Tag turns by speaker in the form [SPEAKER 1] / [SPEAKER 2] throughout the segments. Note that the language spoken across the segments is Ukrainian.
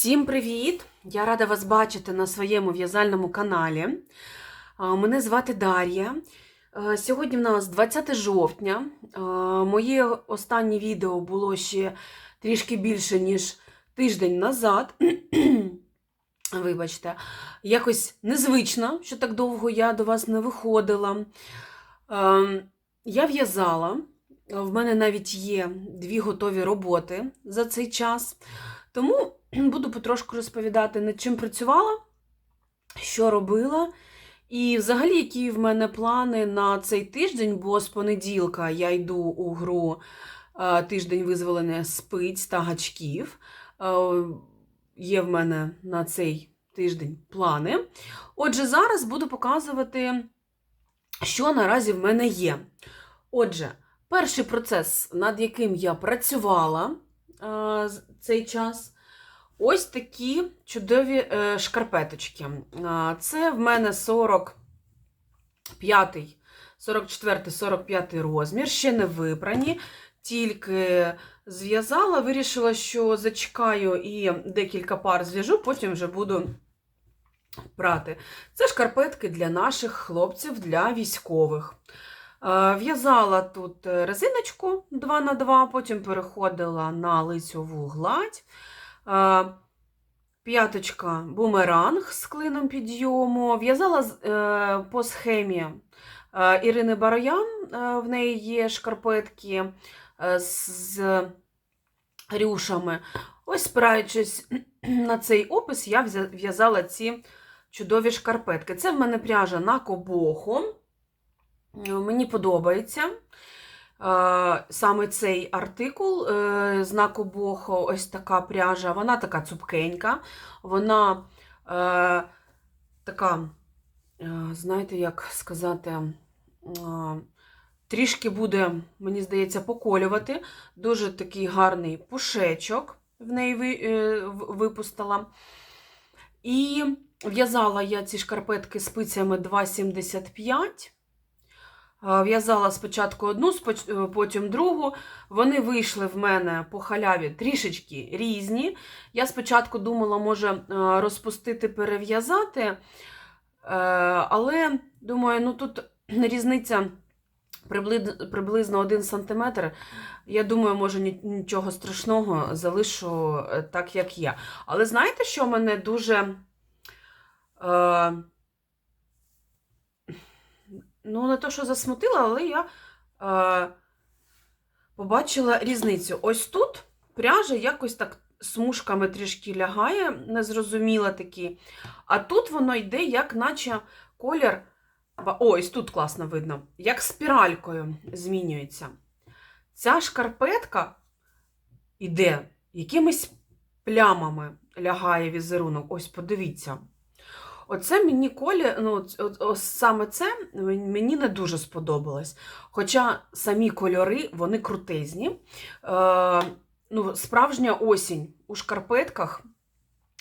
[SPEAKER 1] Всім привіт! Я рада вас бачити на своєму в'язальному каналі. Мене звати Дар'я. Сьогодні в нас 20 жовтня. Моє останнє відео було ще трішки більше, ніж тиждень назад. Вибачте, якось незвично, що так довго я до вас не виходила. Я в'язала. В мене навіть є дві готові роботи за цей час. Тому буду потрошку розповідати, над чим працювала, що робила. І взагалі, які в мене плани на цей тиждень, бо з понеділка я йду у гру е, тиждень визволення спиць та гачків. Е, Є в мене на цей тиждень плани. Отже, зараз буду показувати, що наразі в мене є. Отже, перший процес, над яким я працювала е, цей час, ось такі чудові е, шкарпеточки. Це в мене 45, 44, 45 розмір, ще не випрані, тільки зв'язала, вирішила, що зачекаю і декілька пар зв'яжу, потім вже буду прати. Це шкарпетки для наших хлопців, для військових. В'язала тут е, резиночку 2 на 2 потім переходила на лицьову гладь. П'яточка бумеранг з клином підйому. В'язала е, по схемі е, Ірини Бароян. Е, В неї є шкарпетки з рюшами. Ось, спираючись на цей опис, я в'язала ці чудові шкарпетки. Це в мене пряжа на кобоху. Мені подобається саме цей артикул е, знаку Бохо, ось така пряжа. Вона така цупкенька, вона е, така, е, знаєте, як сказати, трішки буде, мені здається, поколювати. Дуже такий гарний пушечок в неї ви- випустила. І в'язала я ці шкарпетки спицями 2,75. В'язала спочатку одну, е, потім другу. Вони вийшли в мене по халяві трішечки різні. Я спочатку думала, може е, розпустити, перев'язати, е, але думаю, ну тут різниця приблизно 1 см. Я думаю, може нічого страшного, залишу так, як є. Але знаєте, що мене дуже. Ну, не то, що засмутила, але я е, побачила різницю. Ось тут пряжа якось так смужками трішки лягає, незрозуміла такі. А тут воно йде, як наче колір. Ось тут класно видно, як спіралькою змінюється. Ця шкарпетка йде якимись плямами лягає візерунок. Ось подивіться. Оце мені колі, ну, саме це мені не дуже сподобалось. Хоча самі кольори, вони крутезні. Е, ну, справжня осінь у шкарпетках.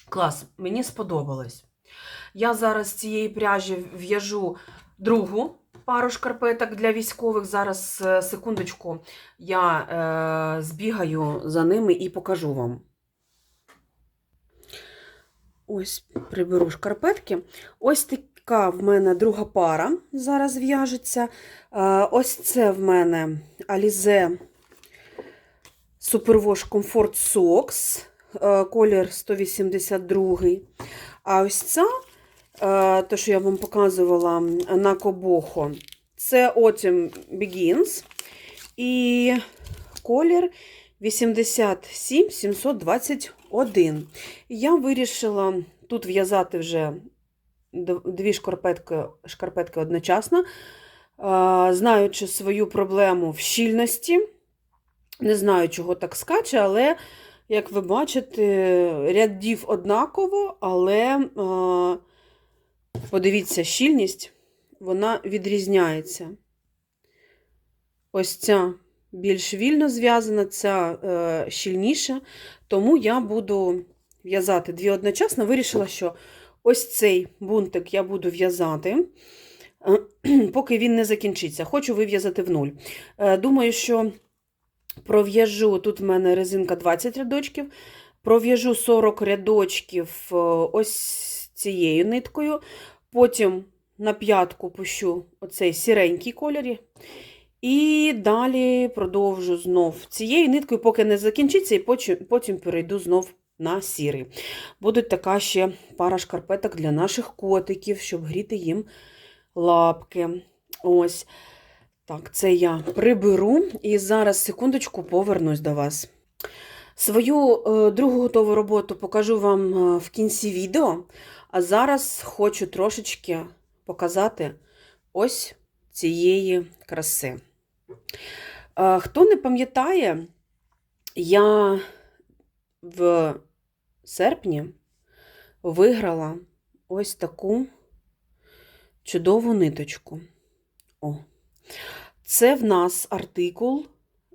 [SPEAKER 1] Клас, мені сподобалось. Я зараз цієї пряжі в'яжу другу пару шкарпеток для військових. Зараз, е, секундочку, я е, збігаю за ними і покажу вам. Ось приберу шкарпетки. Ось така в мене друга пара зараз в'яжеться. Ось це в мене Alize Superwash Comfort Socks, е, колір 182. А ось ця, е, те, що я вам показувала на Кобохо, це Autumn Begins. І колір 87 721. Я вирішила тут в'язати вже дві шкарпетки, шкарпетки одночасно, знаючи свою проблему в щільності. Не знаю, чого так скаче, але, як ви бачите, рядів однаково, але подивіться, щільність вона відрізняється. Ось ця більш вільно зв'язана, ця е, щільніша. Тому я буду в'язати дві одночасно. Вирішила, що ось цей бунтик я буду в'язати, поки він не закінчиться. Хочу вив'язати в нуль. Е, Думаю, що пров'яжу, тут в мене резинка 20 рядочків, Пров'яжу 40 рядочків е, ось цією ниткою, потім на п'ятку пущу оцей сіренький кольорі. І далі продовжу знов цією ниткою, поки не закінчиться, і потім, перейду знов на сірий. Буде така ще пара шкарпеток для наших котиків, щоб гріти їм лапки. Ось. Так, це я приберу і зараз, секундочку, повернусь до вас. Свою е, другу готову роботу покажу вам е, в кінці відео, а зараз хочу трошечки показати ось цієї краси. Хто не пам'ятає, я в серпні виграла ось таку чудову ниточку. О. Це в нас артикул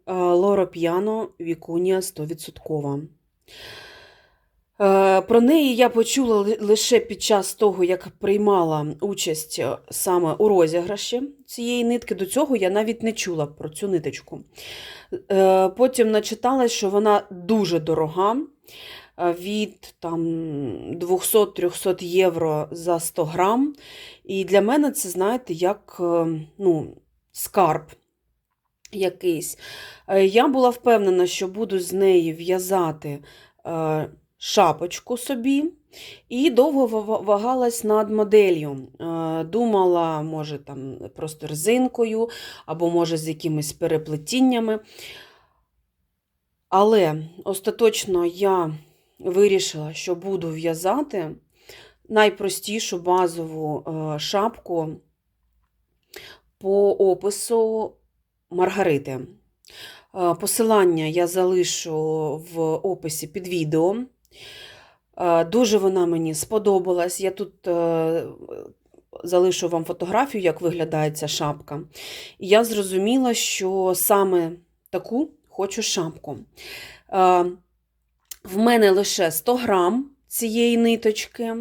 [SPEAKER 1] Лоро П'яно Вікунія 100%. Е, Про неї я почула лише під час того, як приймала участь е, саме у розіграші цієї нитки. До цього я навіть не чула про цю ниточку. Е, Потім начиталась, що вона дуже дорога, від там 200-300 євро за 100 грам. І для мене це, знаєте, як ну, скарб якийсь. Я була впевнена, що буду з неї в'язати шапочку собі, і довго ва- вагалась над моделлю. Е, Думала, може, там просто резинкою, або може з якимись переплетіннями. Але остаточно я вирішила, що буду в'язати найпростішу базову е, шапку по опису Маргарити. Е, Посилання я залишу в описі під відео. Е, Дуже вона мені сподобалась. Я тут е, залишу вам фотографію, як виглядає ця шапка. І я зрозуміла, що саме таку хочу шапку. Е, В мене лише 100 грам цієї ниточки.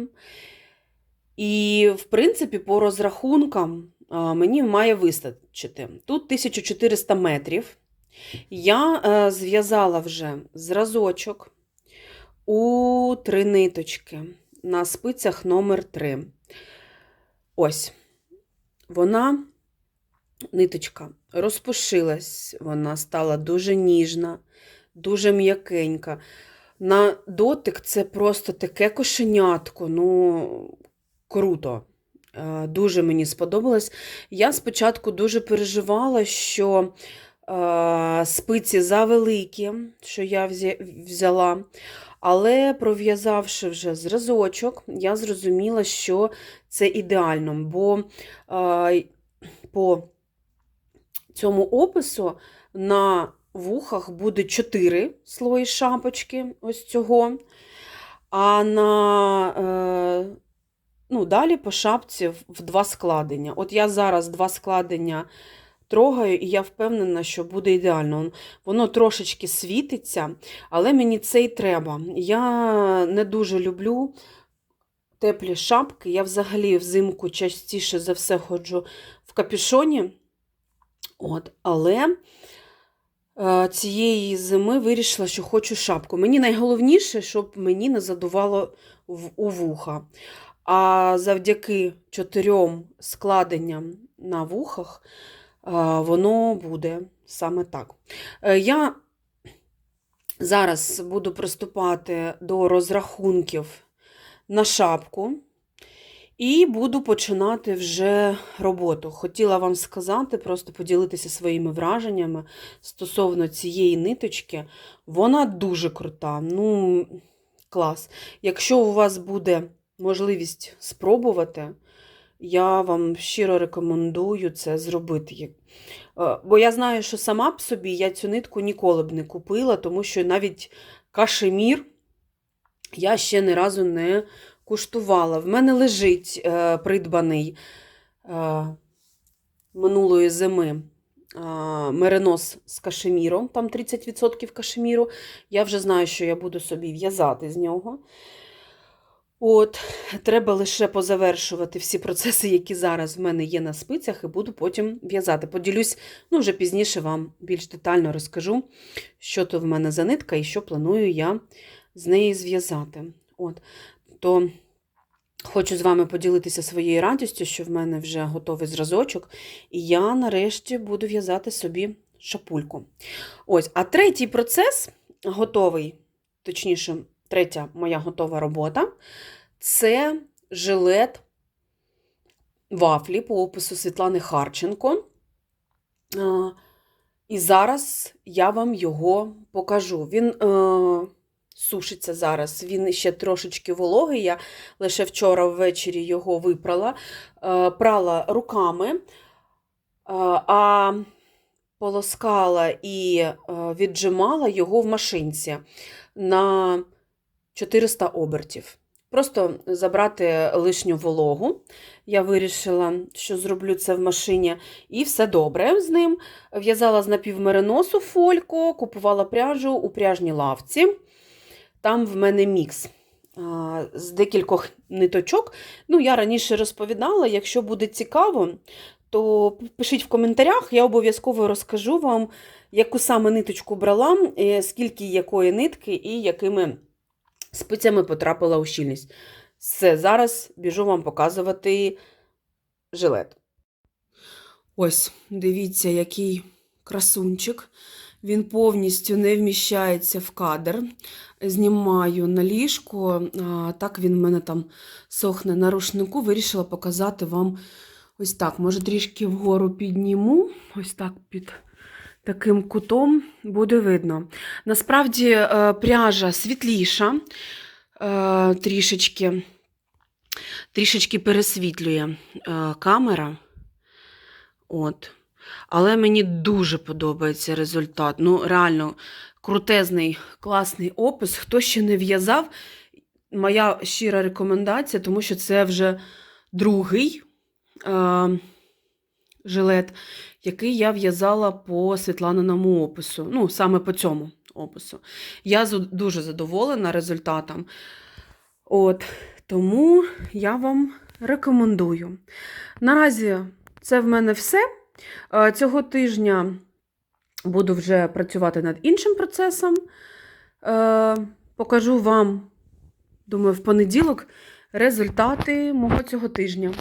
[SPEAKER 1] І, в принципі, по розрахункам мені має вистачити. Тут 1400 метрів. Я зв'язала вже зразочок у три ниточки на спицях номер 3. Ось. Вона, ниточка, розпушилась, вона стала дуже ніжна, дуже м'якенька. На дотик це просто таке кошенятко, ну, круто. Е, Дуже мені сподобалось. Я спочатку дуже переживала, що спиці завеликі, що я взяла. Але пров'язавши вже зразочок, я зрозуміла, що це ідеально, бо е, по цьому опису на вухах буде 4 слої шапочки ось цього. А на е, ну, далі по шапці в два складення. От я зараз два складення трогаю, і я впевнена, що буде ідеально. Воно трошечки світиться, але мені це і треба. Я не дуже люблю теплі шапки. Я взагалі взимку частіше за все ходжу в капюшоні. От, але е, цієї зими вирішила, що хочу шапку. Мені найголовніше, щоб мені не задувало в, у вуха. А завдяки чотирьом складенням на вухах воно буде саме так. Е, Я зараз буду приступати до розрахунків на шапку і буду починати вже роботу. Хотіла вам сказати, просто поділитися своїми враженнями стосовно цієї ниточки. Вона дуже крута. Ну, клас. Якщо у вас буде можливість спробувати, я вам щиро рекомендую це зробити. Е, Бо я знаю, що сама б собі я цю нитку ніколи б не купила, тому що навіть кашемір я ще ні разу не куштувала. В мене лежить е, придбаний е, минулої зими е, меринос з кашеміром, там 30% кашеміру. Я вже знаю, що я буду собі в'язати з нього. От, треба лише позавершувати всі процеси, які зараз в мене є на спицях, і буду потім в'язати. Поділюсь, ну, вже пізніше вам більш детально розкажу, що то в мене за нитка і що планую я з неї зв'язати. От. То хочу з вами поділитися своєю радістю, що в мене вже готовий зразочок, і я нарешті буду в'язати собі шапульку. Ось, а третій процес готовий, точніше, третя моя готова робота це жилет вафлі по опису Світлани Харченко. І зараз я вам його покажу. Він е, сушиться зараз, він ще трошечки вологий. Я лише вчора ввечері його випрала, е, прала руками, е, а полоскала і е, віджимала його в машинці на 400 обертів. Просто забрати лишню вологу. Я вирішила, що зроблю це в машині, і все добре з ним. В'язала з напівмериносу фолько, купувала пряжу у пряжній лавці. Там в мене мікс з декількох ниточок. Ну, я раніше розповідала, якщо буде цікаво, то пишіть в коментарях, я обов'язково розкажу вам, яку саме ниточку брала, е, скільки якої нитки і якими спицями потрапила у щільність. Все, зараз біжу вам показувати жилет. Ось, дивіться, який красунчик. Він повністю не вміщається в кадр. Знімаю на ліжко, так він в мене там сохне на рушнику. Вирішила показати вам ось так. Може, трішки вгору підніму, ось так під таким кутом буде видно. Насправді е, пряжа світліша, е, трішечки, трішечки пересвітлює е, камера. От. Але мені дуже подобається результат. Ну, реально, крутезний, класний опис. Хто ще не в'язав, моя щира рекомендація, тому що це вже другий е, жилет, який я в'язала по Світланиному опису. Ну, саме по цьому опису. Я дуже задоволена результатом. От, тому я вам рекомендую. Наразі це в мене все. Е, Цього тижня буду вже працювати над іншим процесом. Е, Покажу вам, думаю, в понеділок результати мого цього тижня.